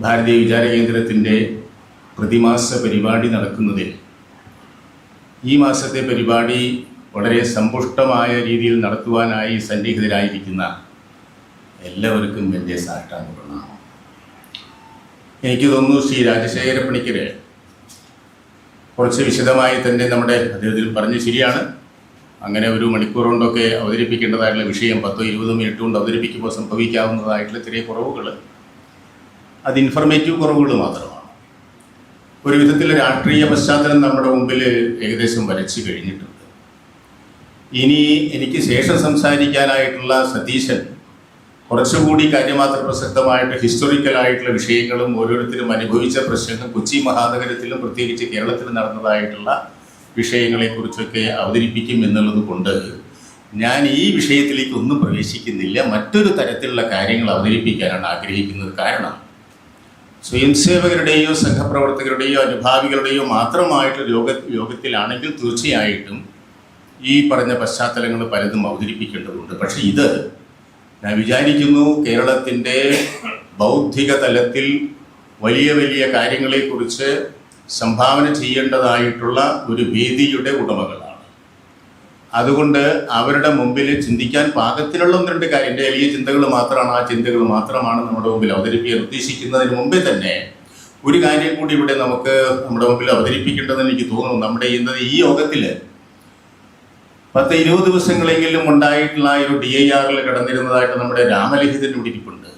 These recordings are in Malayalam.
ഭാരതീയ വിചാര കേന്ദ്രത്തിന്റെ പ്രതിമാസ പരിപാടി നടക്കുന്നതിൽ ഈ മാസത്തെ പരിപാടി വളരെ സമ്പുഷ്ടമായ രീതിയിൽ നടത്തുവാനായി സന്നിഹിതരായിരിക്കുന്ന എല്ലാവർക്കും എന്റെ സാഷ്ടാംഗ പ്രണാമം എനിക്ക് തോന്നുന്നു ശ്രീ രാജശേഖര പണിക്കര് കുറച്ച് വിശദമായി തന്നെ നമ്മുടെ അദ്ദേഹത്തിൽ പറഞ്ഞ് ശരിയാണ്. അങ്ങനെ ഒരു മണിക്കൂർ കൊണ്ടൊക്കെ അവതരിപ്പിക്കേണ്ടതായിട്ടുള്ള വിഷയം പത്തോ ഇരുപതോ മിനിറ്റ് കൊണ്ട് അവതരിപ്പിക്കുമ്പോൾ സംഭവിക്കാവുന്നതായിട്ടുള്ള ചെറിയ കുറവുകൾ അത് ഇൻഫർമേറ്റീവ് കുറവുകൾ മാത്രമാണ്. ഒരു വിധത്തിൽ രാഷ്ട്രീയ പശ്ചാത്തലം നമ്മുടെ മുമ്പിൽ ഏകദേശം വരച്ചു കഴിഞ്ഞിട്ടുണ്ട്. ഇനി എനിക്ക് ശേഷം സംസാരിക്കാനായിട്ടുള്ള സതീശൻ കുറച്ചുകൂടി കാര്യമാത്ര പ്രസക്തമായിട്ട് ഹിസ്റ്റോറിക്കലായിട്ടുള്ള വിഷയങ്ങളും ഓരോരുത്തരും അനുഭവിച്ച പ്രശ്നങ്ങൾ കൊച്ചി മഹാനഗരത്തിലും പ്രത്യേകിച്ച് കേരളത്തിൽ നടന്നതായിട്ടുള്ള വിഷയങ്ങളെക്കുറിച്ചൊക്കെ അവതരിപ്പിക്കും എന്നുള്ളത് കൊണ്ട് ഞാൻ ഈ വിഷയത്തിലേക്ക് ഒന്നും പ്രവേശിക്കുന്നില്ല. മറ്റൊരു തരത്തിലുള്ള കാര്യങ്ങൾ അവതരിപ്പിക്കാനാണ് ആഗ്രഹിക്കുന്നത്. കാരണം സ്വയംസേവകരുടെയോ സംഘപ്രവർത്തകരുടെയോ അനുഭാവികളുടെയോ മാത്രമായിട്ട് യോഗ യോഗത്തിലാണെങ്കിൽ തീർച്ചയായിട്ടും ഈ പറഞ്ഞ പശ്ചാത്തലങ്ങൾ പലതും അവതരിപ്പിക്കേണ്ടതുണ്ട്. പക്ഷേ ഇത് ഞാൻ വിചാരിക്കുന്നു കേരളത്തിന്റെ ബൗദ്ധിക തലത്തിൽ വലിയ വലിയ കാര്യങ്ങളെക്കുറിച്ച് സംഭാവന ചെയ്യേണ്ടതായിട്ടുള്ള ഒരു വേദിയുടെ ഉടമകളാണ്. അതുകൊണ്ട് അവരുടെ മുമ്പിൽ ചിന്തിക്കാൻ പാകത്തിലുള്ള ഒന്ന് രണ്ട് കാര്യം. എന്റെ എളിയ ചിന്തകൾ മാത്രമാണ് ആ ചിന്തകൾ മാത്രമാണ് നമ്മുടെ മുമ്പിൽ അവതരിപ്പിക്കാൻ ഉദ്ദേശിക്കുന്നതിന് മുമ്പേ തന്നെ ഒരു കാര്യം കൂടി ഇവിടെ നമുക്ക് നമ്മുടെ മുമ്പിൽ അവതരിപ്പിക്കേണ്ടതെന്ന് എനിക്ക് തോന്നുന്നു. നമ്മുടെ ഇന്നത് ഈ യോഗത്തിൽ പത്ത് ഇരുപത് ദിവസങ്ങളെങ്കിലും ഉണ്ടായിട്ടുള്ള ഒരു ഡി ഐ ആറിൽ കിടന്നിരുന്നതായിട്ട് നമ്മുടെ രാമലിഹിതൻ ഇവിടെ ഇരിപ്പുണ്ട്.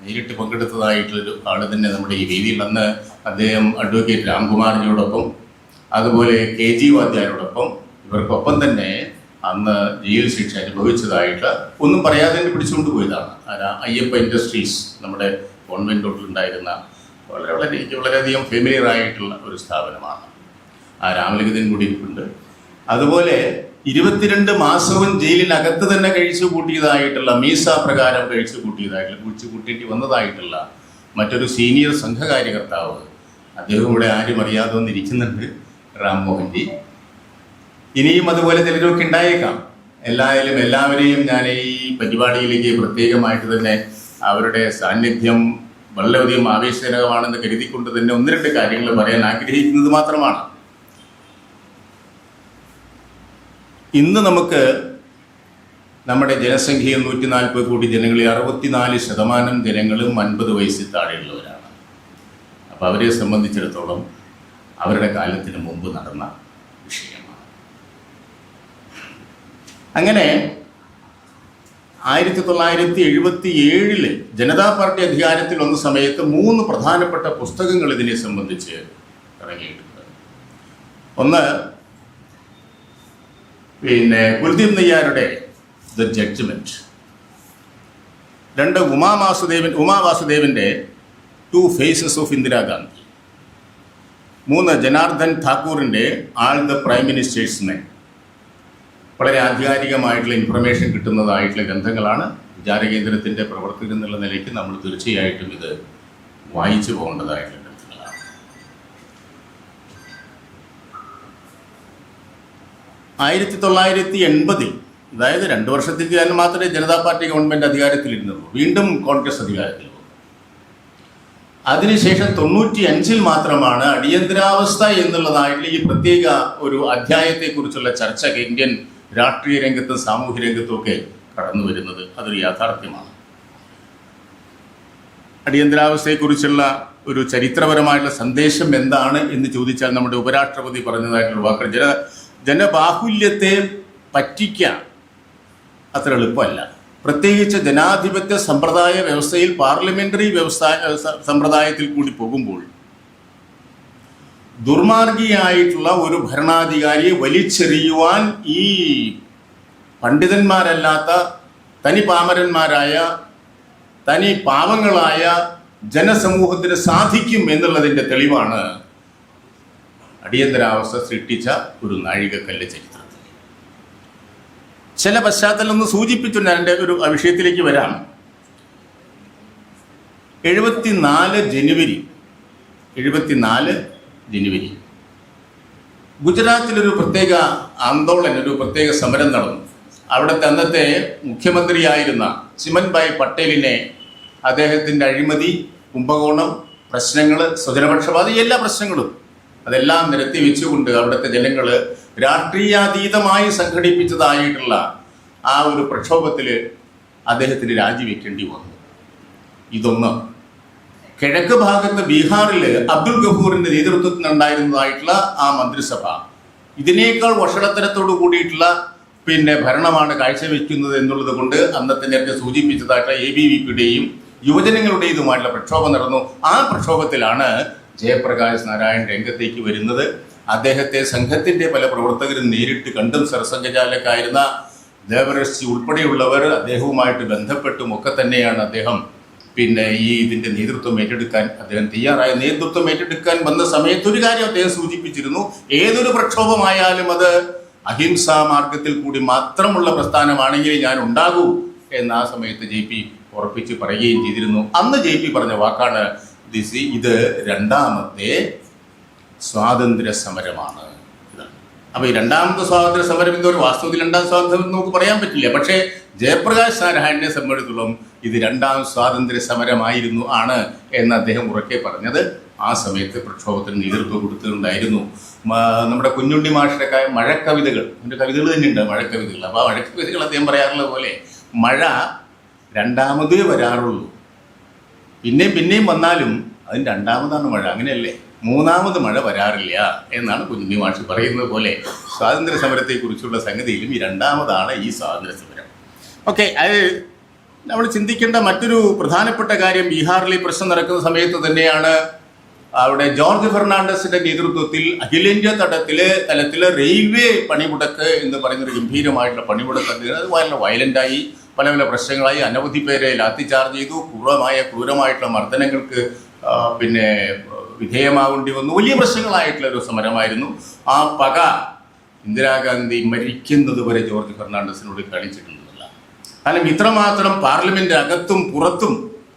നേരിട്ട് പങ്കെടുത്തതായിട്ടുള്ളൊരു ആൾ തന്നെ നമ്മുടെ ഈ വേദിയിൽ അന്ന് അദ്ദേഹം അഡ്വക്കേറ്റ് രാംകുമാറിനോടൊപ്പം അതുപോലെ കെ ജി വാദ്യാരോടൊപ്പം ഇവർക്കൊപ്പം തന്നെ അന്ന് ജയിൽ ശിക്ഷ അനുഭവിച്ചതായിട്ട് ഒന്നും പറയാതെ തന്നെ പിടിച്ചുകൊണ്ട് പോയതാണ്. അയ്യപ്പ ഇൻഡസ്ട്രീസ് നമ്മുടെ ഗവൺമെന്റ് ഉണ്ടായിരുന്ന വളരെ വളരെ വളരെയധികം ഫെമിലിയർ ആയിട്ടുള്ള ഒരു സ്ഥാപനമാണ്. ആ രാമലിംഗത്തിൻ കൂടി ഇരിപ്പുണ്ട്. അതുപോലെ ഇരുപത്തിരണ്ട് മാസവും ജയിലിനകത്ത് തന്നെ കഴിച്ചു കൂട്ടിയതായിട്ടുള്ള മീസ പ്രകാരം കഴിച്ചു കൂട്ടിയതായിട്ടുള്ള കുഴിച്ചു കൂട്ടിയിട്ട് വന്നതായിട്ടുള്ള മറ്റൊരു സീനിയർ സംഘകാര്യകർത്താവ്. അദ്ദേഹം ഇവിടെ ആരും അറിയാതെ വന്നിരിക്കുന്നുണ്ട്. റാംമോഹൻജി ഇനിയും അതുപോലെ ചിലരൊക്കെ ഉണ്ടായേക്കാം. എല്ലായാലും എല്ലാവരെയും ഞാൻ ഈ പരിപാടിയിലേക്ക് പ്രത്യേകമായിട്ട് തന്നെ അവരുടെ സാന്നിധ്യം വളരെയധികം ആവേശകരമാണെന്ന് കരുതിക്കൊണ്ട് തന്നെ ഒന്ന് രണ്ട് കാര്യങ്ങൾ പറയാൻ ആഗ്രഹിക്കുന്നത് മാത്രമാണ്. ഇന്ന് നമുക്ക് നമ്മുടെ ജനസംഖ്യയിൽ നൂറ്റി നാൽപ്പത് കോടി ജനങ്ങളിൽ അറുപത്തിനാല് ശതമാനം ജനങ്ങളും അൻപത് വയസ്സിൽ താഴെയുള്ളവരാണ്. അപ്പോൾ അവരെ സംബന്ധിച്ചിടത്തോളം അവരുടെ കാലത്തിന് മുമ്പ് നടന്ന അങ്ങനെ ആയിരത്തി തൊള്ളായിരത്തി എഴുപത്തി ഏഴിൽ ജനതാ പാർട്ടി അധികാരത്തിൽ വന്ന സമയത്ത് മൂന്ന് പ്രധാനപ്പെട്ട പുസ്തകങ്ങൾ ഇതിനെ സംബന്ധിച്ച് ഇറങ്ങിയിട്ടുണ്ട്. ഒന്ന് പിന്നെ കുൽദീപ് നെയ്യാരുടെ ദ ജഡ്ജ്മെന്റ് രണ്ട് ഉമാ വാസുദേവൻ ഉമാ വാസുദേവന്റെ ടു ഫേസസ് ഓഫ് ഇന്ദിരാഗാന്ധി മൂന്ന് ജനാർദ്ദൻ ഠാക്കൂറിന്റെ ആൾ ദ പ്രൈം മിനിസ്റ്റേഴ്സ് മിനിസ്റ്റേഴ്സ്നെ വളരെ ആധികാരികമായിട്ടുള്ള ഇൻഫർമേഷൻ കിട്ടുന്നതായിട്ടുള്ള ഗ്രന്ഥങ്ങളാണ് വിചാരകേന്ദ്രത്തിന്റെ പ്രവർത്തകർ എന്നുള്ള നിലയ്ക്ക് നമ്മൾ തീർച്ചയായിട്ടും ഇത് വായിച്ചു പോകേണ്ടതായിട്ടുള്ള ഗ്രന്ഥങ്ങളാണ്. ആയിരത്തി തൊള്ളായിരത്തി എൺപതിൽ അതായത് രണ്ട് വർഷത്തേക്ക് ഞാൻ മാത്രമേ ജനതാ പാർട്ടി ഗവൺമെന്റ് അധികാരത്തിലിരുന്നുള്ളൂ. വീണ്ടും കോൺഗ്രസ് അധികാരത്തിൽ അതിനുശേഷം തൊണ്ണൂറ്റി അഞ്ചിൽ മാത്രമാണ് അടിയന്തരാവസ്ഥ എന്നുള്ളതായിട്ടുള്ള ഈ പ്രത്യേക ഒരു അധ്യായത്തെക്കുറിച്ചുള്ള ചർച്ച ഇന്ത്യൻ രാഷ്ട്രീയ രംഗത്തും സാമൂഹ്യ രംഗത്തും ഒക്കെ കടന്നു വരുന്നത് അതൊരു യാഥാർത്ഥ്യമാണ്. അടിയന്തരാവസ്ഥയെക്കുറിച്ചുള്ള ഒരു ചരിത്രപരമായുള്ള സന്ദേശം എന്താണ് എന്ന് ചോദിച്ചാൽ നമ്മുടെ ഉപരാഷ്ട്രപതി പറഞ്ഞതായിട്ടുള്ള വാക്കുകൾ. ജന ജനബാഹുല്യത്തെ പറ്റിക്കാൻ അത്ര എളുപ്പമല്ല. പ്രത്യേകിച്ച് ജനാധിപത്യ സമ്പ്രദായ വ്യവസ്ഥയിൽ പാർലമെന്ററി വ്യവസ്ഥ സ- സമ്പ്രദായത്തിൽ കൂടി പോകുമ്പോൾ ദുർമാർഗിയായിട്ടുള്ള ഒരു ഭരണാധികാരിയെ വലിച്ചെറിയുവാൻ ഈ പണ്ഡിതന്മാരല്ലാത്ത തനി പാമരന്മാരായ തനി പാവങ്ങളായ ജനസമൂഹത്തിന് സാധിക്കും എന്നുള്ളതിന്റെ തെളിവാണ് അടിയന്തരാവസ്ഥ സൃഷ്ടിച്ച ഒരു നാഴികക്കല്ല് ചരിത്രത്തിൽ ചില പശ്ചാത്തലം ഒന്ന് സൂചിപ്പിച്ചു ഞാൻ എന്റെ ഒരു വിഷയത്തിലേക്ക് വരാം. എഴുപത്തിനാല് ജനുവരി എഴുപത്തിനാല് ജനുവരി ഗുജറാത്തിലൊരു പ്രത്യേക ആന്തോളൻ ഒരു പ്രത്യേക സമരം നടന്നു. അവിടുത്തെ അന്നത്തെ മുഖ്യമന്ത്രിയായിരുന്ന സിമൻഭായ് പട്ടേലിനെ അദ്ദേഹത്തിന്റെ അഴിമതി കുംഭകോണം പ്രശ്നങ്ങൾ സ്വജനപക്ഷപാതി എല്ലാ പ്രശ്നങ്ങളും അതെല്ലാം നിരത്തി വെച്ചുകൊണ്ട് അവിടുത്തെ ജനങ്ങൾ രാഷ്ട്രീയാതീതമായി സംഘടിപ്പിച്ചതായിട്ടുള്ള ആ ഒരു പ്രക്ഷോഭത്തിൽ അദ്ദേഹത്തിന് രാജിവെക്കേണ്ടി വന്നു. ഇതൊന്ന്. കിഴക്ക് ഭാഗത്ത് ബീഹാറിൽ അബ്ദുൽ ഗഫൂറിന്റെ നേതൃത്വത്തിൽ ഉണ്ടായിരുന്നതായിട്ടുള്ള ആ മന്ത്രിസഭ. ഇതിനേക്കാൾ വഷളത്തരത്തോട് കൂടിയിട്ടുള്ള പിന്നെ ഭരണമാണ് കാഴ്ചവെക്കുന്നത് എന്നുള്ളത് കൊണ്ട് അന്നത്തെ നേരത്തെ സൂചിപ്പിച്ചതായിട്ടുള്ള എ ബി വി പിയുടെയും യുവജനങ്ങളുടേതുമായിട്ടുള്ള പ്രക്ഷോഭം നടന്നു. ആ പ്രക്ഷോഭത്തിലാണ് ജയപ്രകാശ് നാരായൺ രംഗത്തേക്ക് വരുന്നത്. അദ്ദേഹത്തെ സംഘത്തിന്റെ പല പ്രവർത്തകരും നേരിട്ട് കണ്ടും സർസംഘചാലക്കായിരുന്ന ദേവരശ്ശി ഉൾപ്പെടെയുള്ളവർ അദ്ദേഹവുമായിട്ട് ബന്ധപ്പെട്ടും ഒക്കെ തന്നെയാണ് അദ്ദേഹം പിന്നെ ഈ ഇതിന്റെ നേതൃത്വം ഏറ്റെടുക്കാൻ അദ്ദേഹം തയ്യാറായ നേതൃത്വം ഏറ്റെടുക്കാൻ വന്ന സമയത്ത് ഒരു കാര്യം അദ്ദേഹം സൂചിപ്പിച്ചിരുന്നു. ഏതൊരു പ്രക്ഷോഭമായാലും അത് അഹിംസാ മാർഗത്തിൽ കൂടി മാത്രമുള്ള പ്രസ്ഥാനമാണെങ്കിൽ ഞാൻ ഉണ്ടാകൂ എന്ന് ആ സമയത്ത് ജെ പി ഉറപ്പിച്ച് പറയുകയും ചെയ്തിരുന്നു. അന്ന് ജെ പി പറഞ്ഞ വാക്കാണ് ദിസ് ഇത് രണ്ടാമത്തെ സ്വാതന്ത്ര്യ സമരമാണ് ഇതാണ്. അപ്പൊ ഈ രണ്ടാമത്തെ സ്വാതന്ത്ര്യ സമരം എന്തോ ഒരു വാസ്തവത്തിൽ രണ്ടാം സ്വാതന്ത്ര്യം നമുക്ക് പറയാൻ പറ്റില്ല. പക്ഷേ ജയപ്രകാശ് നാരായണനെ സംബന്ധിച്ചിടത്തോളം ഇത് രണ്ടാം സ്വാതന്ത്ര്യ സമരമായിരുന്നു ആണ് എന്ന് അദ്ദേഹം ഉറക്കെ പറഞ്ഞത്. ആ സമയത്ത് പ്രക്ഷോഭത്തിന് നേതൃത്വം കൊടുത്തിട്ടുണ്ടായിരുന്നു. നമ്മുടെ കുഞ്ഞുണ്ണി മാഷിന്റെ മഴക്കവിതകൾ. എന്റെ കവിതകൾ തന്നെയുണ്ട് മഴക്കവിതകൾ. അപ്പോൾ ആ മഴക്കവിതകൾ അദ്ദേഹം പറയാറുള്ള പോലെ മഴ രണ്ടാമതേ വരാറുള്ളൂ. പിന്നെയും പിന്നെയും വന്നാലും അതിന് രണ്ടാമതാണ് മഴ. അങ്ങനെയല്ലേ? മൂന്നാമത് മഴ വരാറില്ല എന്നാണ് കുഞ്ഞുണ്ണി മാഷി പറയുന്നത് പോലെ സ്വാതന്ത്ര്യ സമരത്തെക്കുറിച്ചുള്ള സംഗതിയിലും ഈ രണ്ടാമതാണ് ഈ സ്വാതന്ത്ര്യ സമരം ഓക്കെ അത് നമ്മൾ ചിന്തിക്കേണ്ട മറ്റൊരു പ്രധാനപ്പെട്ട കാര്യം ബീഹാറിൽ പ്രശ്നം നടക്കുന്ന സമയത്ത് തന്നെയാണ് അവിടെ ജോർജ് ഫെർണാണ്ടസിന്റെ നേതൃത്വത്തിൽ അഖിലേന്ത്യാ തടത്തിലെ തലത്തിൽ റെയിൽവേ പണിമുടക്ക് എന്ന് പറയുന്ന ഒരു ഗംഭീരമായിട്ടുള്ള പണിമുടക്ക് അത് വളരെ വയലന്റായി പല പല പ്രശ്നങ്ങളായി അനവധി പേരെ ലാത്തിചാർജ് ചെയ്തു. ക്രൂരമായ ക്രൂരമായിട്ടുള്ള മർദ്ദനങ്ങൾക്ക് പിന്നെ വിധേയമാകേണ്ടി വന്നു. വലിയ പ്രശ്നങ്ങളായിട്ടുള്ള ഒരു സമരമായിരുന്നു. ആ പക ഇന്ദിരാഗാന്ധി മരിക്കുന്നത് വരെ ജോർജ് ഫെർണാണ്ടസിനോട് കാണിച്ചിട്ടുണ്ടെന്നില്ല കാരണം ഇത്രമാത്രം പാർലമെന്റ് അകത്തും പുറത്തും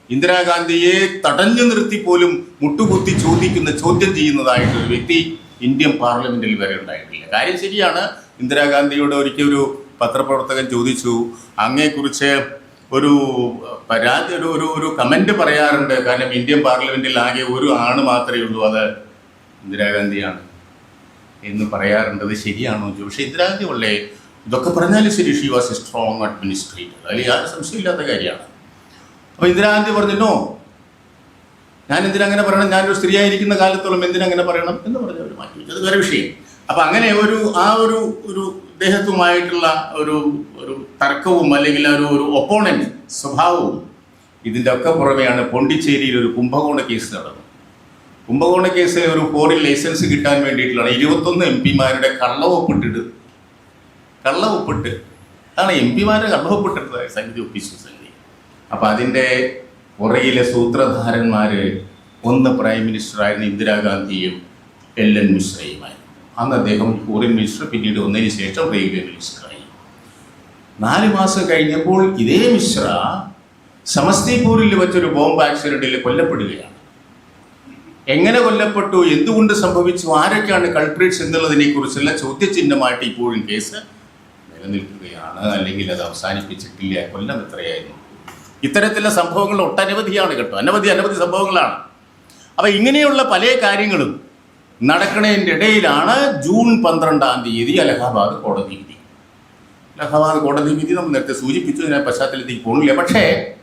ഇന്ദിരാഗാന്ധിയെ തടഞ്ഞു നിർത്തി പോലും മുട്ടുകുത്തി ചോദിക്കുന്ന ചോദ്യം ചെയ്യുന്നതായിട്ടൊരു വ്യക്തി ഇന്ത്യൻ പാർലമെന്റിൽ വരെ ഉണ്ടായിട്ടില്ല. കാര്യം ശരിയാണ് ഇന്ദിരാഗാന്ധിയോട് ഒരിക്കൽ ഒരു പത്രപ്രവർത്തകൻ ചോദിച്ചു അങ്ങയെക്കുറിച്ച് ഒരു പരാതി ഒരു ഒരു ഒരു പറയാറുണ്ട്. കാരണം ഇന്ത്യൻ പാർലമെന്റിൽ ആകെ ഒരു ആണ് മാത്രമേ ഉള്ളൂ. അത് ഇന്ദിരാഗാന്ധിയാണ് എന്ന് പറയാറുണ്ട്. അത് ശരിയാണോ. പക്ഷേ ഇന്ദിരാഗാന്ധി ഉള്ളേ ഇതൊക്കെ പറഞ്ഞാലും ശരി she was a strong administrator അതിൽ യാതൊരു സംശയമില്ലാത്ത കാര്യമാണ്. അപ്പോൾ ഇന്ദിരാഗാന്ധി പറഞ്ഞു നോ ഞാൻ എന്തിനങ്ങനെ പറയണം? ഞാനൊരു സ്ത്രീയായിരിക്കുന്ന കാലത്തോളം എന്തിനങ്ങനെ പറയണം? എന്ന് പറഞ്ഞ അവർ മാറ്റി വെച്ചു. അത് വേറെ വിഷയം. അപ്പം അങ്ങനെ ഒരു ആ ഒരു ഒരു ഇദ്ദേഹത്തുമായിട്ടുള്ള ഒരു ഒരു തർക്കവും അല്ലെങ്കിൽ ഒരു ഒരു ഒപ്പോണന്റ് സ്വഭാവവും ഇതിന്റെ ഒക്കെ പുറമെയാണ് പോണ്ടിച്ചേരിയിൽ ഒരു കുംഭകോണ കേസ് നടന്നു കുംഭകോണ കേസ് ഒരു ഫോറിൻ ലൈസൻസ് കിട്ടാൻ വേണ്ടിയിട്ടുള്ള ഇരുപത്തൊന്ന് എം പിമാരുടെ കള്ളവൊപ്പിട്ടിട്ട് കള്ളവൊപ്പിട്ട്. അതാണ് എം പിമാരുടെ കള്ളവൊപ്പിട്ടിട്ടത് സംഗതി ഒപ്പിച്ചു സംഗതി. അപ്പം അതിന്റെ പുറകിലെ സൂത്രധാരന്മാര് ഒന്ന് പ്രൈം മിനിസ്റ്റർ ആയിരുന്ന ഇന്ദിരാഗാന്ധിയും എൽ എൻ മിശ്രയുമായിരുന്നു. അന്ന് അദ്ദേഹം ഫോറിൻ മിനിസ്റ്റർ പിന്നീട് ഒന്നതിന് ശേഷം റെയിൽവേ മിനിസ്റ്ററായി. നാല് മാസം കഴിഞ്ഞപ്പോൾ ഇതേ മിശ്ര സമസ്തിപൂരിൽ വെച്ചൊരു ബോംബ് ആക്സിഡന്റിൽ കൊല്ലപ്പെടുകയാണ്. എങ്ങനെ കൊല്ലപ്പെട്ടു? എന്തുകൊണ്ട് സംഭവിച്ചു? ആരൊക്കെയാണ് കൾപ്രീറ്റ്സ് എന്നുള്ളതിനെ കുറിച്ചുള്ള ചോദ്യചിഹ്നമായിട്ട് ഇപ്പോഴും കേസ് നിലനിൽക്കുകയാണ്. അല്ലെങ്കിൽ അത് അവസാനിപ്പിച്ചിട്ടില്ല. കൊല്ലം എത്രയായിരുന്നു? ഇത്തരത്തിലുള്ള സംഭവങ്ങൾ ഒട്ടനവധിയാണ് കേട്ടോ. അനവധി അനവധി സംഭവങ്ങളാണ്. അപ്പൊ ഇങ്ങനെയുള്ള പല കാര്യങ്ങളും നടക്കണതിന്റെ ഇടയിലാണ് ജൂൺ പന്ത്രണ്ടാം തീയതി അലഹാബാദ് കോടതി വിധി. അലഹാബാദ് കോടതി വിധി നമ്മൾ നേരത്തെ സൂചിപ്പിച്ചു. ഞാൻ പശ്ചാത്തലത്തിൽ പോകുന്നില്ല പക്ഷേ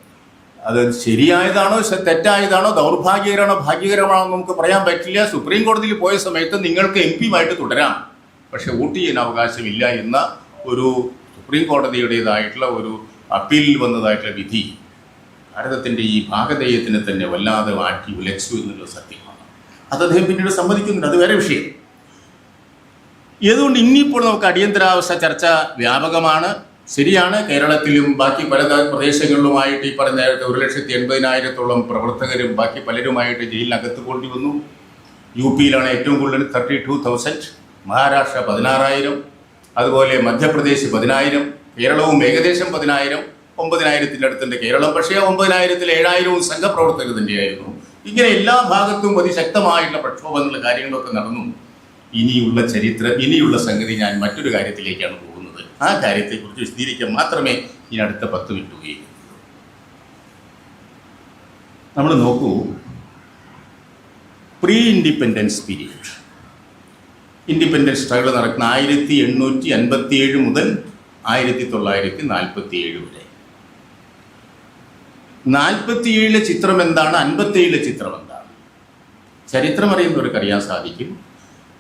അത് ശരിയായതാണോ? തെറ്റായതാണോ? ദൗർഭാഗ്യകരമാണോ? ഭാഗ്യകരമാണോ? നമുക്ക് പറയാൻ പറ്റില്ല. സുപ്രീം കോടതിയിൽ പോയ സമയത്ത് നിങ്ങൾക്ക് എം പിയുമായിട്ട് തുടരാം. പക്ഷെ വോട്ട് ചെയ്യാൻ അവകാശമില്ല എന്ന ഒരു സുപ്രീം കോടതിയുടേതായിട്ടുള്ള ഒരു അപ്പീലിൽ വന്നതായിട്ടുള്ള വിധി ഭാരതത്തിന്റെ ഈ ഭാഗധേയത്തിനെ തന്നെ വല്ലാതെ മാറ്റി ഉലച്ചു എന്നുള്ള സത്യമാണ്. അത് അദ്ദേഹം പിന്നീട് സമ്മതിക്കുന്നുണ്ട്. അത് വേറെ വിഷയം. ഏതുകൊണ്ട് ഇനിയിപ്പോൾ നമുക്ക് അടിയന്തരാവസ്ഥ ചർച്ച വ്യാപകമാണ്. ശരിയാണ് കേരളത്തിലും ബാക്കി പല പ്രദേശങ്ങളിലുമായിട്ട് ഈ പറഞ്ഞ ഒരു ലക്ഷത്തി എൺപതിനായിരത്തോളം പ്രവർത്തകരും ബാക്കി പലരുമായിട്ട് ജയിലിനകത്ത് കൊണ്ടുവന്നു യു പിയിലാണ് ഏറ്റവും കൂടുതൽ തേർട്ടി ടു തൗസൻഡ് മഹാരാഷ്ട്ര പതിനാറായിരം അതുപോലെ മധ്യപ്രദേശ് പതിനായിരം കേരളവും ഏകദേശം പതിനായിരം ഒമ്പതിനായിരത്തിന്റെ അടുത്തുണ്ട് കേരളം. പക്ഷേ ഒമ്പതിനായിരത്തിൽ ഏഴായിരവും സംഘപ്രവർത്തകർ തന്നെയായിരുന്നു. ഇങ്ങനെ എല്ലാ ഭാഗത്തും അതിശക്തമായിട്ടുള്ള പ്രക്ഷോഭങ്ങളും കാര്യങ്ങളൊക്കെ നടന്നു. ഇനിയുള്ള ചരിത്രം ഇനിയുള്ള സംഗതി ഞാൻ മറ്റൊരു കാര്യത്തിലേക്കാണ് പോകുന്നത്. ആ കാര്യത്തെക്കുറിച്ച് വിശദീകരിക്കാൻ മാത്രമേ ഇനി അടുത്ത പത്ത് മിനിറ്റ് നമ്മൾ നോക്കൂ. Pre independence period independence struggle നടക്കുന്ന ആയിരത്തി എണ്ണൂറ്റി അൻപത്തി ഏഴ് മുതൽ ആയിരത്തി തൊള്ളായിരത്തി നാൽപ്പത്തി ഏഴ് വരെ. നാൽപ്പത്തിയേഴിലെ ചിത്രം എന്താണ്? അൻപത്തിയേഴിലെ ചിത്രം എന്താണ്? ചരിത്രം അറിയുന്നവർക്ക് അറിയാൻ സാധിക്കും.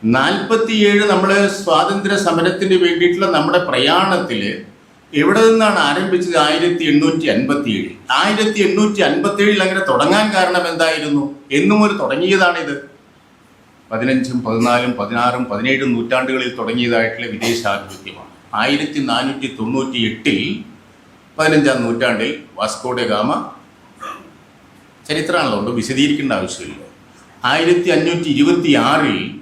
നാൽപ്പത്തിയേഴ് നമ്മൾ സ്വാതന്ത്ര്യ സമരത്തിന് വേണ്ടിയിട്ടുള്ള നമ്മുടെ പ്രയാണത്തിൽ എവിടെ നിന്നാണ് ആരംഭിച്ചത് ആയിരത്തി എണ്ണൂറ്റി അൻപത്തി ഏഴിൽ ആയിരത്തി എണ്ണൂറ്റി അൻപത്തി ഏഴിൽ അങ്ങനെ തുടങ്ങാൻ കാരണം എന്തായിരുന്നു? എന്നും ഒരു തുടങ്ങിയതാണിത്. പതിനഞ്ചും പതിനാലും പതിനാറും പതിനേഴും നൂറ്റാണ്ടുകളിൽ തുടങ്ങിയതായിട്ടുള്ള വിദേശാധിപത്യമാണ് ആയിരത്തി നാനൂറ്റി തൊണ്ണൂറ്റി എട്ടിൽ പതിനഞ്ചാം നൂറ്റാണ്ടിൽ വാസ്കോഡെ ഗാമ ചരിത്രമാണല്ലോ കൊണ്ട് വിശദീകരിക്കേണ്ട ആവശ്യമില്ല. ആയിരത്തി അഞ്ഞൂറ്റി ഇരുപത്തി ആറിൽ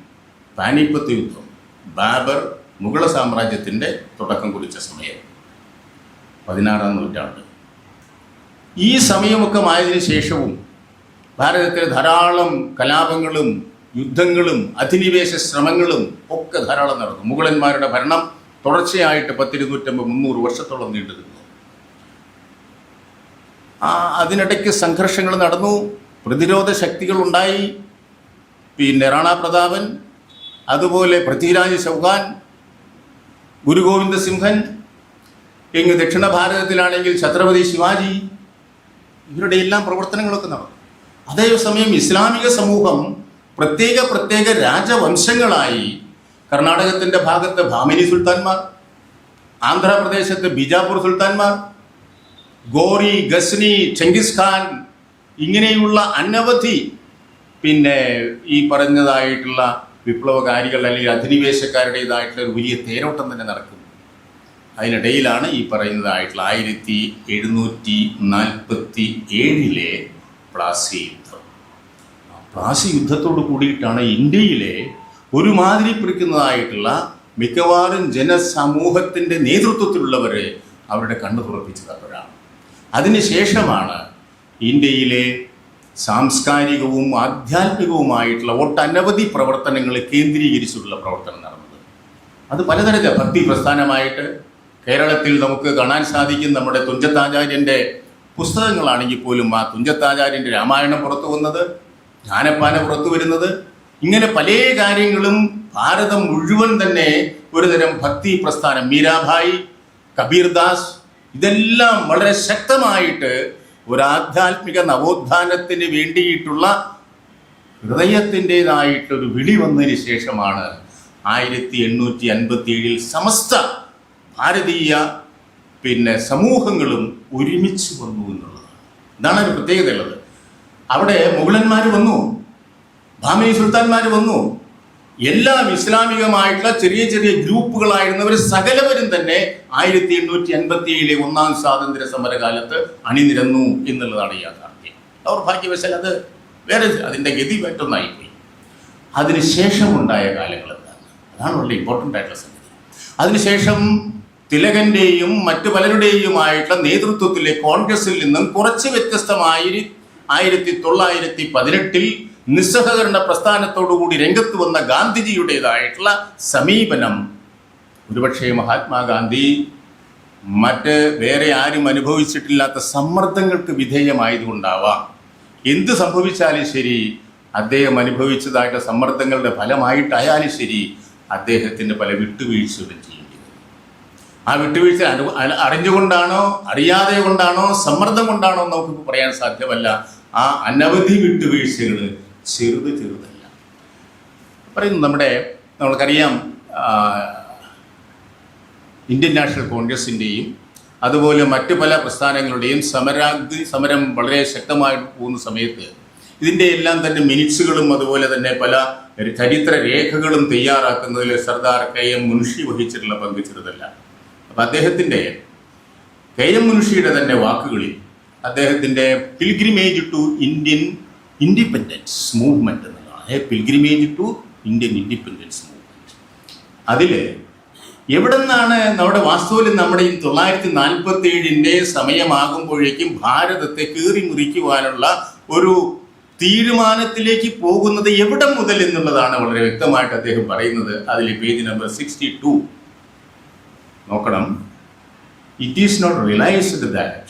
പാനിപ്പത്ത് യുദ്ധം ബാബർ മുഗള സാമ്രാജ്യത്തിന്റെ തുടക്കം കുറിച്ച സമയം പതിനാറാം നൂറ്റാണ്ട്. ഈ സമയമൊക്കെ ആയതിനു ശേഷവും ഭാരതത്തിൽ ധാരാളം കലാപങ്ങളും യുദ്ധങ്ങളും അധിനിവേശ ശ്രമങ്ങളും ഒക്കെ ധാരാളം നടന്നു മുഗളന്മാരുടെ ഭരണം തുടർച്ചയായിട്ട് പത്തിരുന്നൂറ്റമ്പത് മുന്നൂറ് വർഷത്തോളം നീണ്ടു നിന്നു. ആ അതിനിടയ്ക്ക് സംഘർഷങ്ങൾ നടന്നു പ്രതിരോധ ശക്തികൾ ഉണ്ടായി. പിന്നെ റാണ പ്രതാപൻ അതുപോലെ പൃഥ്വിരാജ് ചൗഹാൻ ഗുരുഗോവിന്ദ സിംഹൻ ഇങ്ങ് ദക്ഷിണ ഭാരതത്തിലാണെങ്കിൽ ഛത്രപതി ശിവാജി ഇവരുടെ എല്ലാം പ്രവർത്തനങ്ങളൊക്കെ നടന്നു. അതേസമയം ഇസ്ലാമിക സമൂഹം പ്രത്യേക പ്രത്യേക രാജവംശങ്ങളായി. കർണാടകത്തിന്റെ ഭാഗത്ത് ഭാമിനി സുൽത്താൻമാർ ആന്ധ്രാപ്രദേശത്ത് ബിജാപൂർ സുൽത്താൻമാർ ഗോറി ഗസ്നി ചെങ്കിസ് ഖാൻ ഇങ്ങനെയുള്ള അനവധി പിന്നെ ഈ പറഞ്ഞതായിട്ടുള്ള വിപ്ലവകാരികൾ അല്ലെങ്കിൽ അധിനിവേശക്കാരുടേതായിട്ടുള്ള ഒരു വലിയ തേരോട്ടം തന്നെ നടക്കുന്നു. അതിനിടയിലാണ് ഈ പറയുന്നതായിട്ടുള്ള ആയിരത്തി എഴുന്നൂറ്റി നാൽപ്പത്തി ഏഴിലെ പ്ലാസി യുദ്ധം ആ പ്ലാസി യുദ്ധത്തോട് കൂടിയിട്ടാണ് ഇന്ത്യയിലെ ഒരുമാതിരി പിടിക്കുന്നതായിട്ടുള്ള മിക്കവാറും ജനസമൂഹത്തിന്റെ നേതൃത്വത്തിലുള്ളവരെ അവരുടെ കണ്ണു തുറപ്പിച്ചത് അവരാണ് അതിനുശേഷമാണ് ഇന്ത്യയിലെ സാംസ്കാരികവും ആധ്യാത്മികവുമായിട്ടുള്ള ഒട്ടനവധി പ്രവർത്തനങ്ങൾ കേന്ദ്രീകരിച്ചുള്ള പ്രവർത്തനം നടന്നത്. അത് പലതരത്തില. ഭക്തി പ്രസ്ഥാനമായിട്ട് കേരളത്തിൽ നമുക്ക് കാണാൻ സാധിക്കും നമ്മുടെ തുഞ്ചത്താചാര്യന്റെ പുസ്തകങ്ങളാണെങ്കിൽ പോലും ആ തുഞ്ചത്താചാര്യന്റെ രാമായണം പുറത്തു വന്നത്. ജ്ഞാനപ്പാന പുറത്തു വരുന്നത്. ഇങ്ങനെ പല കാര്യങ്ങളും ഭാരതം മുഴുവൻ തന്നെ ഒരുതരം ഭക്തി പ്രസ്ഥാനം. മീരാഭായി കബീർദാസ് ഇതെല്ലാം വളരെ ശക്തമായിട്ട് ഒരു ആധ്യാത്മിക നവോത്ഥാനത്തിന് വേണ്ടിയിട്ടുള്ള ഹൃദയത്തിന്റെതായിട്ടൊരു വിളി വന്നതിന് ശേഷമാണ് ആയിരത്തി എണ്ണൂറ്റി അൻപത്തി ഏഴിൽ സമസ്ത ഭാരതീയ പിന്നെ സമൂഹങ്ങളും ഒരുമിച്ച് വന്നു എന്നുള്ളതാണ് ഇതാണ് ഒരു പ്രത്യേകത ഉള്ളത് അവിടെ മുഗളന്മാർ വന്നു. ഭാമി സുൽത്താൻമാർ വന്നു. എല്ലാം ഇസ്ലാമികമായിട്ടുള്ള ചെറിയ ചെറിയ ഗ്രൂപ്പുകളായിരുന്നവർ സകലവരും തന്നെ ആയിരത്തി എണ്ണൂറ്റി അൻപത്തി ഏഴിലെ ഒന്നാം സ്വാതന്ത്ര്യ സമരകാലത്ത് അണിനിരന്നു എന്നുള്ളതാണ് യാഥാർത്ഥ്യം. ദൗർഭാഗ്യവശാൽ അത് വേറെ അതിന്റെ ഗതി മറ്റൊന്നായിപ്പോയി. അതിനുശേഷമുണ്ടായ കാലങ്ങൾ എന്താണ് അതാണ് വളരെ ഇമ്പോർട്ടന്റ് ആയിട്ടുള്ള സംഗതി. അതിനുശേഷം തിലകന്റെയും മറ്റു പലരുടെയുമായിട്ടുള്ള നേതൃത്വത്തിലെ കോൺഗ്രസിൽ നിന്നും കുറച്ച് വ്യത്യസ്തമായി ആയിരത്തി തൊള്ളായിരത്തി പതിനെട്ടിൽ നിസ്സഹകരണ പ്രസ്ഥാനത്തോടുകൂടി രംഗത്ത് വന്ന ഗാന്ധിജിയുടേതായിട്ടുള്ള സമീപനം. ഒരുപക്ഷെ മഹാത്മാഗാന്ധി മറ്റ് വേറെ ആരും അനുഭവിച്ചിട്ടില്ലാത്ത സമ്മർദ്ദങ്ങൾക്ക് വിധേയമായതുകൊണ്ടാവാം. എന്ത് സംഭവിച്ചാലും ശരി അദ്ദേഹം അനുഭവിച്ചതായിട്ട് സമ്മർദ്ദങ്ങളുടെ ഫലമായിട്ടായാലും ശരി അദ്ദേഹത്തിന് പല വിട്ടുവീഴ്ചകളും ചെയ്യേണ്ടി ആ വിട്ടുവീഴ്ച അനു- അറിഞ്ഞുകൊണ്ടാണോ അറിയാതെ കൊണ്ടാണോ സമ്മർദ്ദം കൊണ്ടാണോ നമുക്ക് പറയാൻ സാധ്യമല്ല. ആ അനവധി വിട്ടുവീഴ്ചകൾ ചെറുത് ചെറുതല്ല. പറയുന്നു നമ്മുടെ നമ്മൾക്കറിയാം ഇന്ത്യൻ നാഷണൽ കോൺഗ്രസിന്റെയും അതുപോലെ മറ്റു പല പ്രസ്ഥാനങ്ങളുടെയും സമരാഗ്നി സമരം വളരെ ശക്തമായി പോകുന്ന സമയത്ത് ഇതിന്റെ എല്ലാം തന്നെ മിനിറ്റ്സുകളും അതുപോലെ തന്നെ പല ചരിത്ര രേഖകളും തയ്യാറാക്കുന്നതിൽ സർദാർ കെ എം മുൻഷി വഹിച്ചിട്ടുള്ള പങ്ക് ചെറുതല്ല. അപ്പം അദ്ദേഹത്തിന്റെ കെ എം മുൻഷിയുടെ തന്നെ വാക്കുകളിൽ അദ്ദേഹത്തിന്റെ pilgrimage to Indian independence movement എന്നുള്ളതാണ് a pilgrimage to Indian independence movement അതിൽ എവിടെ നിന്നാണ് നമ്മുടെ വാസ്തുവിൽ നമ്മുടെ ഈ തൊള്ളായിരത്തി നാൽപ്പത്തി ഏഴിന്റെ സമയമാകുമ്പോഴേക്കും ഭാരതത്തെ കീറി മുറിക്കുവാനുള്ള ഒരു തീരുമാനത്തിലേക്ക് പോകുന്നത് എവിടെ മുതൽ എന്നുള്ളതാണ് വളരെ വ്യക്തമായിട്ട് അദ്ദേഹം പറയുന്നത്. അതിൽ പേജ് നമ്പർ സിക്സ്റ്റി ടു നോക്കണം. It is not realised that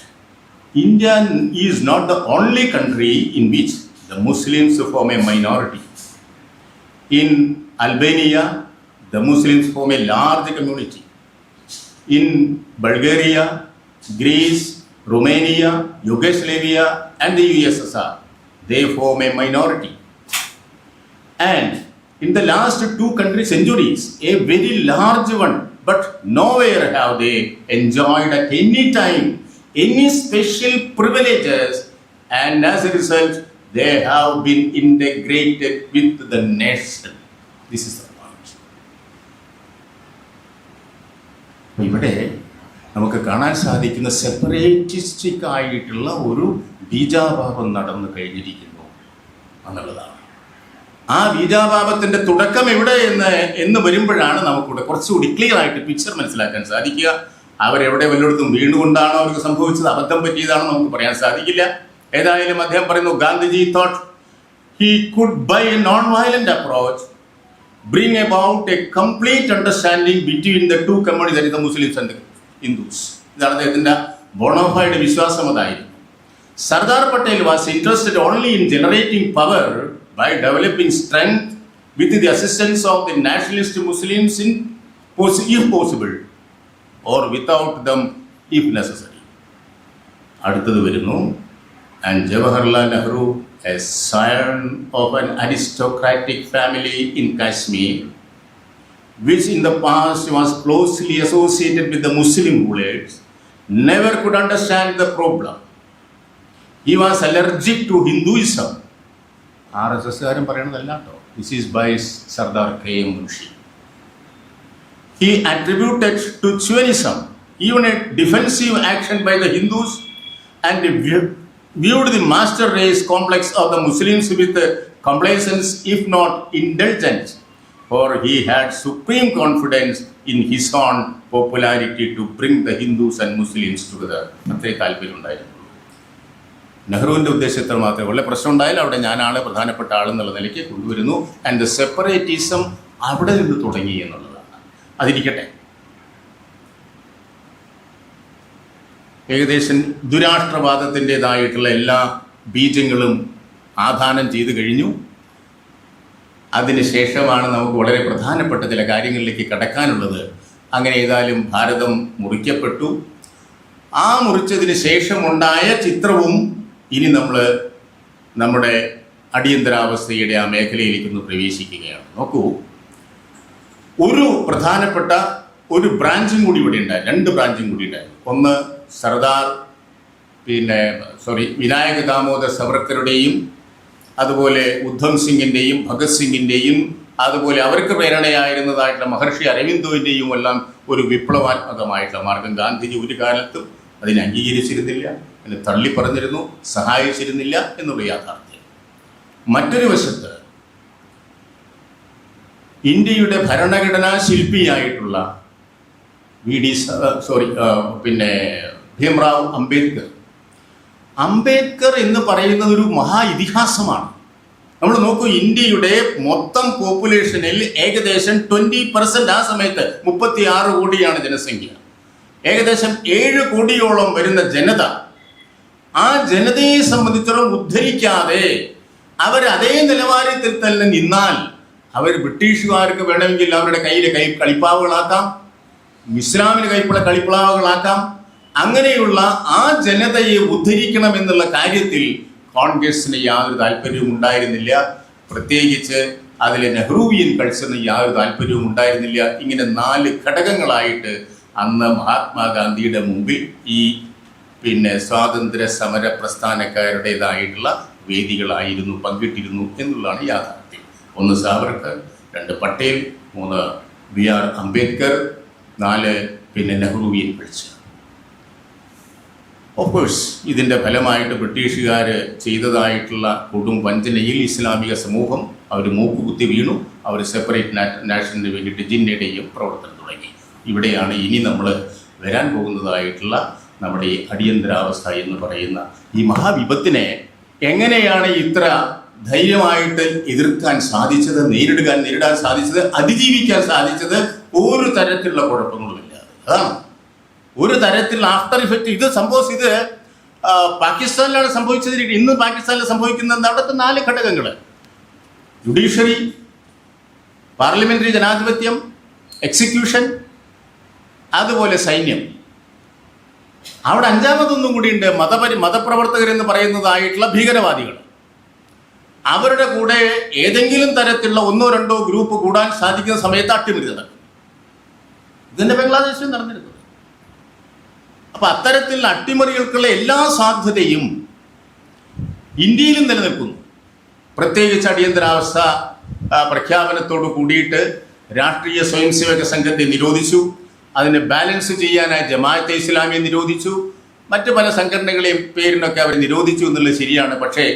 India is not the only country in which the Muslims form a minority. In Albania, the Muslims form a large community. In Bulgaria, Greece, Romania, Yugoslavia, and the USSR, they form a minority. And in the last two country centuries, a very large one, but nowhere have they enjoyed at any time any special privileges, and as a result, they have been integrated with the nation. This is the point. ഇവിടെ നമുക്ക് കാണാൻ സാധിക്കുന്ന സെപ്പറേറ്റിസ്റ്റിക് ആയിട്ടുള്ള ഒരു ബീജാഭാവം നടന്നു കഴിഞ്ഞിരിക്കുന്നു എന്നുള്ളതാണ് ആ ബീജാഭാവത്തിന്റെ തുടക്കം എവിടെ എന്ന് എന്ന് വരുമ്പോഴാണ് നമുക്കിവിടെ കുറച്ചുകൂടി ക്ലിയർ ആയിട്ട് പിക്ചർ മനസ്സിലാക്കാൻ സാധിക്കുക അവരെവിടെ വല്ലയിടത്തും വീണുകൊണ്ടാണോ അവർക്ക് സംഭവിച്ചത്? അബദ്ധം പറ്റിയതാണോ നമുക്ക് പറയാൻ സാധിക്കില്ല. ഏതായാലും അദ്ദേഹം പറയുന്നു Gandhiji thought he could by a non violent approach bring about a complete understanding between the two communities, ദരിത മുസ്ലിംസ് ആൻഡ് ഹിന്ദുസ്. ഇതാണ് അദ്ദേഹത്തിന്റെ ബോണോഫൈഡ് വിശ്വാസം അതായിരുന്നു. Sardar Patel was interested only in generating power by developing strength with the assistance of the nationalist Muslims in if possible Or without them if necessary അടുത്തത് വരുന്നു and Jawaharlal Nehru a son of an aristocratic family in Kashmir, which in the past was closely associated with the Muslim rulers, never could understand the problem. He was allergic to Hinduism. R S എസ്കാരൻ പറയണതല്ല കേട്ടോ this is by Sardar K M Munshi He attributed to Chauvinism even a defensive action by the Hindus and viewed the master race complex of the Muslims with complacence, if not indulgence, for he had supreme confidence in his own popularity to bring the Hindus and Muslims together. അത്രേ താല്പര്യമുണ്ടായിരുന്നു നെഹ്റുവിന്റെ ഉദ്ദേശത്തിൽ മാത്രമേ ഉള്ള പ്രശ്നം ഉണ്ടായാലും അവിടെ ഞാനാണ് പ്രധാനപ്പെട്ട ആളെന്നുള്ള നിലയ്ക്ക് കൊണ്ടുവരുന്നു ആൻഡ് ദ സെപ്പറേറ്റിസം അവിടെ നിന്ന് തുടങ്ങി എന്നുള്ളതാണ് അതിരിക്കട്ടെ. ഏകദേശം ദുരാഷ്ട്രവാദത്തിന്റെതായിട്ടുള്ള എല്ലാ ബീജങ്ങളും ആധാനം ചെയ്തു കഴിഞ്ഞു. അതിനുശേഷമാണ് നമുക്ക് വളരെ പ്രധാനപ്പെട്ട ചില കാര്യങ്ങളിലേക്ക് കടക്കാനുള്ളത്. അങ്ങനെ ഏതായാലും ഭാരതം മുറിക്കപ്പെട്ടു. ആ മുറിച്ചതിന് ശേഷമുണ്ടായ ചിത്രവും ഇനി നമ്മൾ നമ്മുടെ അടിയന്തരാവസ്ഥയുടെ ആ മേഖലയിലേക്കൊന്ന് പ്രവേശിക്കുകയാണ്. നോക്കൂ. ഒരു പ്രധാനപ്പെട്ട ഒരു ബ്രാഞ്ചും കൂടി ഇവിടെ ഉണ്ടായി. രണ്ട് ബ്രാഞ്ചും കൂടി ഉണ്ടായി. ഒന്ന് സർദാർ പിന്നെ സോറി വിനായക ദാമോദർ സവർക്കറുടെയും അതുപോലെ ഉദ്ധം സിംഗിന്റെയും ഭഗത് സിംഗിന്റെയും അതുപോലെ അവർക്ക് പ്രേരണയായിരുന്നതായിട്ടുള്ള മഹർഷി അരവിന്ദുവിന്റെയും എല്ലാം ഒരു വിപ്ലവാത്മകമായിട്ടുള്ള മാർഗം. ഗാന്ധിജി ഒരു കാലത്തും അതിനെ അംഗീകരിച്ചിരുന്നില്ല അതിനെ തള്ളിപ്പറഞ്ഞിരുന്നു സഹായിച്ചിരുന്നില്ല എന്നുള്ള യാഥാർത്ഥ്യം. മറ്റൊരു വശത്ത് ഇന്ത്യയുടെ ഭരണഘടനാ ശില്പിയായിട്ടുള്ള വി ഡി സോറി പിന്നെ ഭീംറാവ് അംബേദ്കർ. അംബേദ്കർ എന്ന് പറയുന്നത് ഒരു മഹാ ഇതിഹാസമാണ് നമ്മൾ നോക്കൂ ഇന്ത്യയുടെ മൊത്തം പോപ്പുലേഷനിൽ ഏകദേശം ട്വന്റി പെർസെന്റ് ആ സമയത്ത് മുപ്പത്തി ആറ് കോടിയാണ് ജനസംഖ്യ. ഏകദേശം ഏഴ് കോടിയോളം വരുന്ന ജനത. ആ ജനതയെ സംബന്ധിച്ചിടത്തോളം ഉദ്ധരിക്കാതെ അവർ അതേ നിലവാരത്തിൽ തന്നെ നിന്നാൽ അവർ ബ്രിട്ടീഷുകാർക്ക് വേണമെങ്കിൽ അവരുടെ കയ്യിലെ കൈ കളിപ്പാവുകളാക്കാം ഇസ്ലാമിന് കൈപ്പുള്ള കളിപ്പാവുകളാക്കാം. അങ്ങനെയുള്ള ആ ജനതയെ ഉദ്ധരിക്കണം എന്നുള്ള കാര്യത്തിൽ കോൺഗ്രസിന് യാതൊരു താല്പര്യവും ഉണ്ടായിരുന്നില്ല. പ്രത്യേകിച്ച് അതിലെ നെഹ്റുവിയൻ കൾച്ചറിന് യാതൊരു താല്പര്യവും ഉണ്ടായിരുന്നില്ല. ഇങ്ങനെ നാല് ഘടകങ്ങളായിട്ട് അന്ന് മഹാത്മാഗാന്ധിയുടെ മുമ്പിൽ ഈ പിന്നെ സ്വാതന്ത്ര്യ സമര പ്രസ്ഥാനക്കാരുടേതായിട്ടുള്ള വേദികളായിരുന്നു പങ്കിട്ടിരുന്നു എന്നുള്ളതാണ് യാഥാർത്ഥ്യം. ഒന്ന് സാവർക്കർ രണ്ട് പട്ടേൽ മൂന്ന് ബി ആർ അംബേദ്കർ നാല് പിന്നെ നെഹ്റുവിയൻ കൾച്ചർ ഒഫ്കോഴ്സ് ഇതിന്റെ ഫലമായിട്ട് ബ്രിട്ടീഷുകാർ ചെയ്തതായിട്ടുള്ള കൊടും വഞ്ചനയിൽ ഇസ്ലാമിക സമൂഹം അവർ മൂക്കുകുത്തി വീണു. അവർ സെപ്പറേറ്റ് നാഷനു വേണ്ടിയിട്ട് ജിന്നയുടെയും പ്രവർത്തനം തുടങ്ങി. ഇവിടെയാണ് ഇനി നമ്മൾ വരാൻ പോകുന്നതായിട്ടുള്ള നമ്മുടെ ഈ അടിയന്തരാവസ്ഥ എന്ന് പറയുന്ന ഈ മഹാവിപത്തിനെ എങ്ങനെയാണ് ഇത്ര ധൈര്യമായിട്ട് എതിർക്കാൻ സാധിച്ചത് നേരിടുക നേരിടാൻ സാധിച്ചത് അതിജീവിക്കാൻ സാധിച്ചത് ഒരു തരത്തിലുള്ള കുഴപ്പങ്ങളുമില്ലാതെ അതാണ്. ഒരു തരത്തിൽ ആഫ്റ്റർ ഇഫക്റ്റ് ഇത് സംഭവം ഇത് പാകിസ്ഥാനിലാണ് സംഭവിച്ചത് ഇന്ന് പാകിസ്ഥാനിൽ സംഭവിക്കുന്നത് അവിടുത്തെ നാല് ഘടകങ്ങൾ ജുഡീഷ്യറി പാർലമെന്ററി ജനാധിപത്യം എക്സിക്യൂഷൻ അതുപോലെ സൈന്യം. അവിടെ അഞ്ചാമതൊന്നും കൂടിയുണ്ട്. മതപരി മതപ്രവർത്തകരെന്ന് പറയുന്നതായിട്ടുള്ള ഭീകരവാദികൾ. അവരുടെ കൂടെ ഏതെങ്കിലും തരത്തിലുള്ള ഒന്നോ രണ്ടോ ഗ്രൂപ്പ് കൂടാൻ സാധിക്കുന്ന സമയത്ത് അട്ടിമറി നടക്കും. ഇതിന്റെ ബംഗ്ലാദേശിൽ നടന്നിരുന്നത് അപ്പൊ അത്തരത്തിൽ അട്ടിമറികൾക്കുള്ള എല്ലാ സാധ്യതയും ഇന്ത്യയിലും നിലനിൽക്കുന്നു. പ്രത്യേകിച്ച് അടിയന്തരാവസ്ഥ പ്രഖ്യാപനത്തോട് കൂടിയിട്ട് രാഷ്ട്രീയ സ്വയംസേവക സംഘത്തെ നിരോധിച്ചു. അതിനെ ബാലൻസ് ചെയ്യാനായി ജമാഅത്തെ ഇസ്ലാമിയെ നിരോധിച്ചു. മറ്റു പല സംഘടനകളെയും പേരിനൊക്കെ അവർ നിരോധിച്ചു എന്നുള്ളത് ശരിയാണ്. പക്ഷേ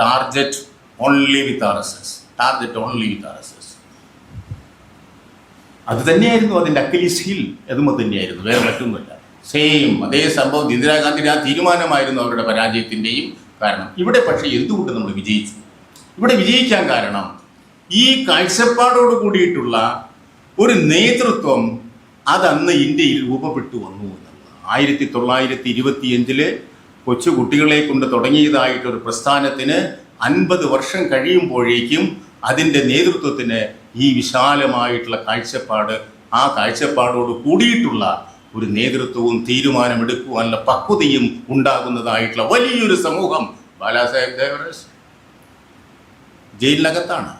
target only with R S S target only with R S S അത് തന്നെയായിരുന്നു അതിന്റെ അക്കിലീസ് ഹിൽ അത് തന്നെയായിരുന്നു. വേറെ മറ്റൊന്നുമില്ല. സെയിം അതേ സംഭവം ഇന്ദിരാഗാന്ധിയുടെ ആ തീരുമാനമായിരുന്നു അവരുടെ പരാജയത്തിന്റെയും കാരണം. ഇവിടെ പക്ഷേ എന്തുകൊണ്ട് നമ്മൾ വിജയിച്ചു? ഇവിടെ വിജയിക്കാൻ കാരണം ഈ കാഴ്ചപ്പാടോട് കൂടിയിട്ടുള്ള ഒരു നേതൃത്വം അതന്ന് ഇന്ത്യയിൽ രൂപപ്പെട്ടു വന്നു എന്നുള്ളത് ആയിരത്തി തൊള്ളായിരത്തി ഇരുപത്തിയഞ്ചിൽ കൊച്ചു കുട്ടികളെ കൊണ്ട് തുടങ്ങിയതായിട്ടൊരു പ്രസ്ഥാനത്തിന് അൻപത് വർഷം കഴിയുമ്പോഴേക്കും അതിന്റെ നേതൃത്വത്തിന് ഈ വിശാലമായിട്ടുള്ള കാഴ്ചപ്പാട് ആ കാഴ്ചപ്പാടോട് കൂടിയിട്ടുള്ള ഒരു നേതൃത്വവും തീരുമാനമെടുക്കുവാനുള്ള പക്വതയും ഉണ്ടാകുന്നതായിട്ടുള്ള വലിയൊരു സമൂഹം ബാലാസാഹേബ് ദേവരാജ്. ജയിലിനകത്താണ്.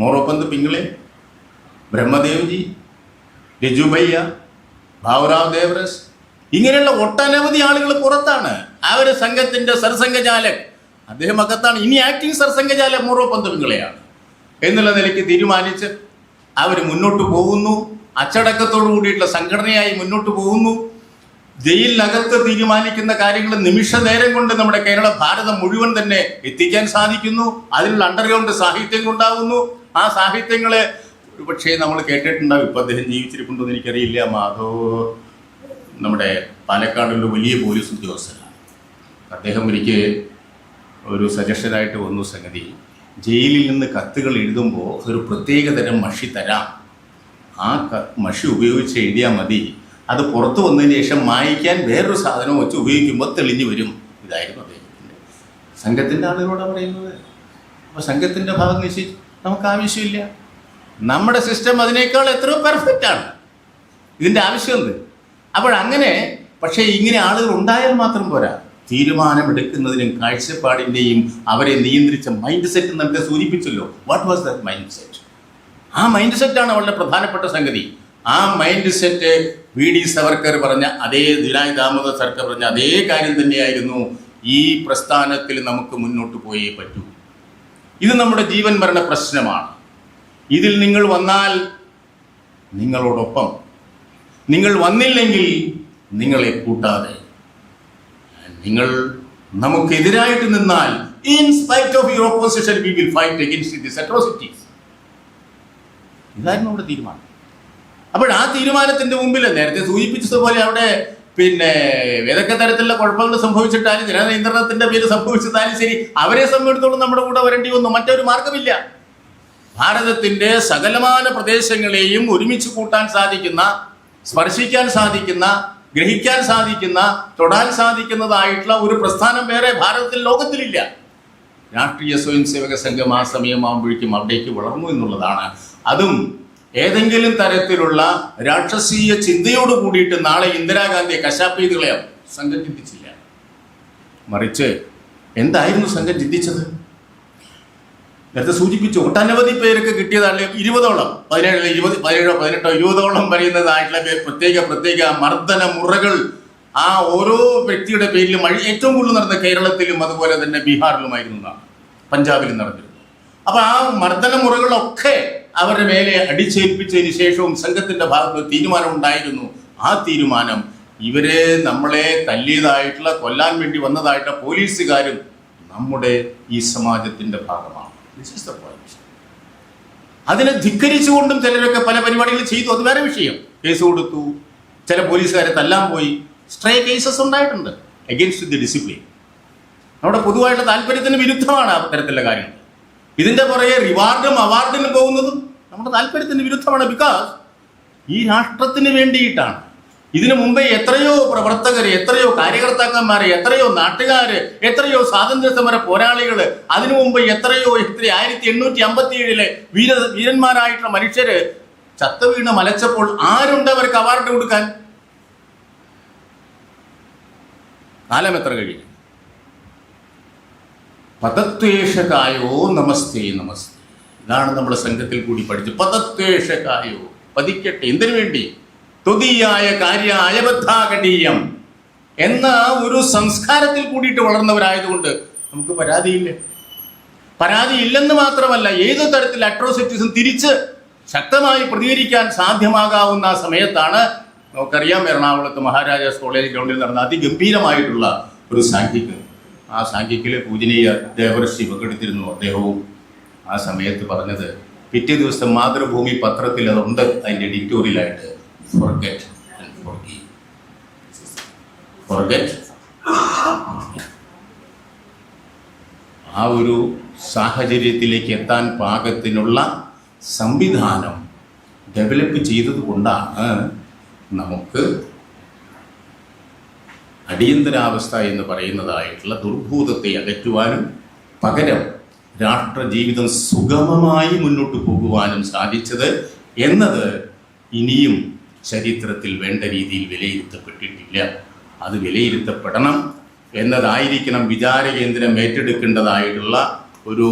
മോറോപ്പന്ത് പിങ്ങളെ ബ്രഹ്മദേവ്ജി രജുബയ്യ ഭാവറാവ് ദേവരസ് ഇങ്ങനെയുള്ള ഒട്ടനവധി ആളുകൾ പുറത്താണ്. അവർ സംഘത്തിന്റെ സർസംഘചാലക് അദ്ദേഹം അകത്താണ് ഇനി ആക്ടിംഗ് സർസംഘചാലക് മൂറോ പിങ്ങളെയാണ് എന്നുള്ള നിലയ്ക്ക് തീരുമാനിച്ച് അവർ മുന്നോട്ട് പോകുന്നു. അച്ചടക്കത്തോടു കൂടിയിട്ടുള്ള സംഘടനയായി മുന്നോട്ട് പോകുന്നു. ജയിലിനകത്ത് തീരുമാനിക്കുന്ന കാര്യങ്ങൾ നിമിഷ നേരം കൊണ്ട് നമ്മുടെ കേരള ഭാരതം മുഴുവൻ തന്നെ എത്തിക്കാൻ സാധിക്കുന്നു. അതിനുള്ള അണ്ടർഗ്രൗണ്ട് സാഹിത്യം ഉണ്ടാകുന്നു. ആ സാഹിത്യങ്ങളെ പക്ഷേ നമ്മൾ കേട്ടിട്ടുണ്ടാവും. ഇപ്പം അദ്ദേഹം ജീവിച്ചിരിപ്പുണ്ടോ എന്ന് എനിക്കറിയില്ല. മാധവ് നമ്മുടെ പാലക്കാടുള്ള വലിയ പോലീസ് ഉദ്യോഗസ്ഥനാണ് അദ്ദേഹം ഒരിക്കൽ ഒരു സജഷനായിട്ട് വന്നു സംഗതി. ജയിലിൽ നിന്ന് കത്തുകൾ എഴുതുമ്പോൾ ഒരു പ്രത്യേക തരം മഷി തരാം. ആ മഷി ഉപയോഗിച്ച് എഴുതിയാൽ മതി. അത് പുറത്തു വന്നതിന് ശേഷം മായ്ക്കാൻ വേറൊരു സാധനം വെച്ച് ഉപയോഗിക്കുമ്പോൾ തെളിഞ്ഞു വരും. ഇതായിരുന്നു അദ്ദേഹത്തിന്റെ സംഘത്തിന്റെ ആളുകളോടാണ് പറയുന്നത്. അപ്പോൾ സംഘത്തിന്റെ ഭാഗം നിശ്ചയിച്ച് നമുക്ക് ആവശ്യമില്ല. നമ്മുടെ സിസ്റ്റം അതിനേക്കാൾ എത്രയോ പെർഫെക്റ്റ് ആണ്. ഇതിന്റെ ആവശ്യമുണ്ട് അപ്പോൾ അങ്ങനെ പക്ഷേ ഇങ്ങനെ ആളുകൾ ഉണ്ടായാൽ മാത്രം പോരാ. തീരുമാനമെടുക്കുന്നതിനും കാഴ്ചപ്പാടിന്റെയും അവരെ നിയന്ത്രിച്ച മൈൻഡ് സെറ്റ് നമുക്ക് സൂചിപ്പിച്ചല്ലോ. What was the mind set ആ മൈൻഡ് സെറ്റാണ് അവളുടെ പ്രധാനപ്പെട്ട സംഗതി. ആ mind set V D Savarkar പറഞ്ഞ അതേ ദിനായ് ദാമോദർ സർക്കർ പറഞ്ഞ അതേ കാര്യം തന്നെയായിരുന്നു ഈ പ്രസ്ഥാനത്തിൽ നമുക്ക് മുന്നോട്ട് പോയേ പറ്റൂ. ഇത് നമ്മുടെ ജീവൻ മരണ പ്രശ്നമാണ്. ഇതിൽ നിങ്ങൾ വന്നാൽ നിങ്ങളോടൊപ്പം. നിങ്ങൾ വന്നില്ലെങ്കിൽ നിങ്ങളെ കൂട്ടാതെ. നിങ്ങൾ നമുക്ക് നമുക്കെതിരായിട്ട് നിന്നാൽ in spite of your opposition we will fight against this atrocities ഇതായിരുന്നു നമ്മുടെ തീരുമാനം. അപ്പോൾ ആ തീരുമാനത്തിന്റെ മുമ്പിൽ നേരത്തെ സൂചിപ്പിച്ചതുപോലെ അവിടെ പിന്നെ ഏതൊക്കെ തരത്തിലുള്ള കുഴപ്പങ്ങൾ സംഭവിച്ചിട്ടാലും ജനനിയന്ത്രണത്തിന്റെ പേര് സംഭവിച്ചതാലും ശരി അവരെ സംബന്ധിച്ചിടത്തോളം നമ്മുടെ കൂടെ വരേണ്ടി വന്നു. മറ്റൊരു മാർഗമില്ല ഭാരതത്തിന്റെ സകലമാന പ്രദേശങ്ങളെയും ഒരുമിച്ച് കൂട്ടാൻ സാധിക്കുന്ന സ്പർശിക്കാൻ സാധിക്കുന്ന ഗ്രഹിക്കാൻ സാധിക്കുന്ന തൊടാൻ സാധിക്കുന്നതായിട്ടുള്ള ഒരു പ്രസ്ഥാനം വേറെ ഭാരതത്തിൽ ലോകത്തിലില്ല. രാഷ്ട്രീയ സ്വയം സേവക സംഘം ആ സമയമാകുമ്പോഴേക്കും അവിടേക്ക് വളർന്നു എന്നുള്ളതാണ്. അതും ഏതെങ്കിലും തരത്തിലുള്ള രാക്ഷസീയ ചിന്തയോട് കൂടിയിട്ട് നാളെ ഇന്ദിരാഗാന്ധിയെ കശാപ്പ് ചെയ്ത് സംഘം ചിന്തിച്ചില്ല. മറിച്ച് എന്തായിരുന്നു സംഘം ചിന്തിച്ചത്? നേരത്തെ സൂചിപ്പിച്ചു ഒട്ടനവധി പേരൊക്കെ കിട്ടിയതാണ് ഇരുപതോളം. പതിനേഴ് ഇരുപത് പതിനേഴോ പതിനെട്ടോ ഇരുപതോളം വരുന്നതായിട്ടുള്ള പ്രത്യേക പ്രത്യേക മർദ്ദന മുറകൾ ആ ഓരോ വ്യക്തിയുടെ പേരിലും ഏറ്റവും കൂടുതൽ നടന്ന കേരളത്തിലും അതുപോലെ തന്നെ ബീഹാറിലുമായിരുന്നു. എന്നാണ് പഞ്ചാബിലും നടന്നിരുന്നു. അപ്പൊ ആ മർദ്ദന മുറകളൊക്കെ അവരുടെ മേലെ അടിച്ചേൽപ്പിച്ചതിന് ശേഷവും സംഘത്തിന്റെ ഭാഗത്ത് തീരുമാനം ഉണ്ടായിരുന്നു. ആ തീരുമാനം ഇവരെ നമ്മളെ തല്ലിയതായിട്ടുള്ള കൊല്ലാൻ വേണ്ടി വന്നതായിട്ടുള്ള പോലീസുകാരും നമ്മുടെ ഈ സമാജത്തിന്റെ ഭാഗമാണ്. Point. അതിനെ ധിക്കരിച്ചുകൊണ്ടും ചിലരൊക്കെ പല പരിപാടികൾ ചെയ്തു. അത് വേറെ വിഷയം. കേസ് കൊടുത്തു. ചില പോലീസുകാരെ തല്ലാൻ പോയി. സ്ട്രേ കേസസ് ഉണ്ടായിട്ടുണ്ട്. അഗെയിൻസ്റ്റ് ദി ഡിസിപ്ലിൻ നമ്മുടെ പൊതുവായിട്ടുള്ള താല്പര്യത്തിന് വിരുദ്ധമാണ് അത്തരത്തിലുള്ള കാര്യങ്ങൾ. ഇതിന്റെ പുറകെ റിവാർഡും അവാർഡിനും പോകുന്നതും നമ്മുടെ താല്പര്യത്തിന് വിരുദ്ധമാണ് ബിക്കോസ് ഈ രാഷ്ട്രത്തിന് വേണ്ടിയിട്ടാണ്. ഇതിനു മുമ്പേ എത്രയോ പ്രവർത്തകർ എത്രയോ കാര്യകർത്താക്കന്മാർ എത്രയോ നാട്ടുകാർ എത്രയോ സ്വാതന്ത്ര്യ സമര പോരാളികൾ അതിനു മുമ്പ് എത്രയോ എത്ര ആയിരത്തി എണ്ണൂറ്റി അമ്പത്തി ഏഴിലെ വീര വീരന്മാരായിട്ടുള്ള മനുഷ്യര് ചത്ത വീണ് മലച്ചപ്പോൾ ആരുണ്ട് അവർക്ക് അവാർഡ് കൊടുക്കാൻ? കാലം എത്ര കഴിയും? പദത്വേഷകായോ നമസ്തേ നമസ്തേ. ഇതാണ് നമ്മുടെ സംഘത്തിൽ കൂടി പഠിച്ചത് പദത്വേഷകായോ പതിക്കട്ടെ. എന്തിനു വേണ്ടി? തുതിയായ കാര്യ അയബദ്ധാകടീയം എന്ന ഒരു സംസ്കാരത്തിൽ കൂടിയിട്ട് വളർന്നവരായതുകൊണ്ട് നമുക്ക് പരാതിയില്ല. പരാതി ഇല്ലെന്ന് മാത്രമല്ല ഏത് തരത്തിൽ അട്രോസിറ്റീസും തിരിച്ച് ശക്തമായി പ്രതികരിക്കാൻ സാധ്യമാകാവുന്ന സമയത്താണ് നമുക്കറിയാം എറണാകുളത്ത് മഹാരാജാസ് കോളേജ് ഗ്രൗണ്ടിൽ നടന്ന അതിഗംഭീരമായിട്ടുള്ള ഒരു സാഖ്യക്ക് ആ സാഖ്യക്കിലെ പൂജനീയ ദേവർഷി പങ്കെടുത്തിരുന്നു അദ്ദേഹവും. ആ സമയത്ത് പറഞ്ഞത് പിറ്റേ ദിവസം മാതൃഭൂമി പത്രത്തിൽ അതുണ്ട് അതിന്റെ എഡിറ്റോറിയലായിട്ട് ഫോർഗെറ്റ് and forgive. Forget. ആ ഒരു സാഹചര്യത്തിലേക്ക് എത്താൻ പാകത്തിനുള്ള സംവിധാനം ഡെവലപ്പ് ചെയ്തത് കൊണ്ടാണ് നമുക്ക് അടിയന്തരാവസ്ഥ എന്ന് പറയുന്നതായിട്ടുള്ള ദുർഭൂതത്തെ അകറ്റുവാനും പകരം രാഷ്ട്ര ജീവിതം സുഗമമായി മുന്നോട്ട് പോകുവാനും സാധിച്ചത് എന്നത് ഇനിയും ചരിത്രത്തിൽ വേണ്ട രീതിയിൽ വിലയിരുത്തപ്പെട്ടിട്ടില്ല. അത് വിലയിരുത്തപ്പെടണം എന്നതായിരിക്കണം വിചാരകേന്ദ്രം ഏറ്റെടുക്കേണ്ടതായിട്ടുള്ള ഒരു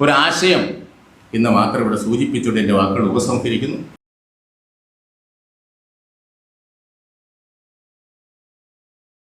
ഒരാശയം എന്ന് മാത്രം ഇവിടെ സൂചിപ്പിച്ചുകൊണ്ട് എന്റെ വാക്കുകൾ ഉപസംഹരിക്കുന്നു.